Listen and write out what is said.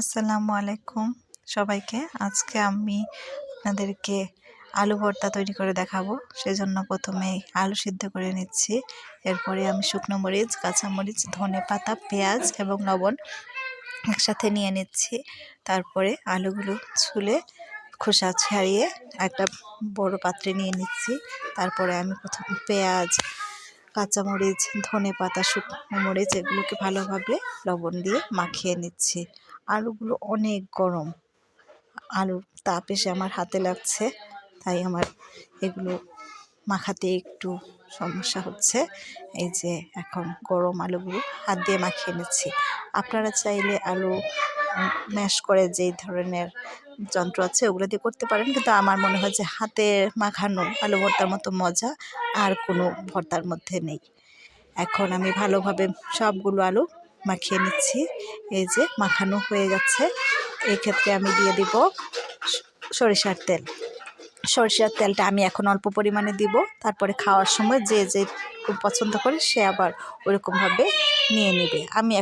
আসসালামু আলাইকুম সবাইকে। আজকে আমি আপনাদেরকে আলু ভর্তা তৈরি করে দেখাবো। সেজন্য প্রথমে আলু সিদ্ধ করে নিচ্ছি। এরপরে আমি শুকনো মরিচ কাঁচামরিচ ধনে পাতা, পেঁয়াজ এবং লবণ একসাথে নিয়ে নিচ্ছি। তারপরে আলুগুলো ছুলে খোসা ছাড়িয়ে একটা বড় পাত্রে নিয়ে নিচ্ছি। তারপরে আমি প্রথম পেঁয়াজ কাঁচামরিচ ধনে পাতা, শুকনো মরিচ এগুলোকে ভালোভাবে লবণ দিয়ে মাখিয়ে নিচ্ছি। আলুগুলো অনেক গরম। আলুর তাপ এসে আমার হাতে লাগছে, তাই আমার এগুলো মাখাতে একটু সমস্যা হচ্ছে। এই যে এখন গরম আলুগুলো হাত দিয়ে মাখিয়ে নিচ্ছি। আপনারা চাইলে আলু ম্যাশ করে যেই ধরনের যন্ত্র আছে ওগুলো দিয়ে করতে পারেন, কিন্তু আমার মনে হয় যে হাতে মাখানো আলু ভর্তার মতো মজা আর কোনো ভর্তার মধ্যে নেই। এখন আমি ভালোভাবে সবগুলো আলু মাখিয়ে নিচ্ছি। এই যে মাখানো হয়ে যাচ্ছে এই ক্ষেত্রে আমি দিয়ে দিব সরিষার তেল। সরিষার তেলটা আমি এখন অল্প পরিমাণে দিব। তারপরে খাওয়ার সময় যে যে পছন্দ করে সে আবার ওরকমভাবে নিয়ে নেবে। আমি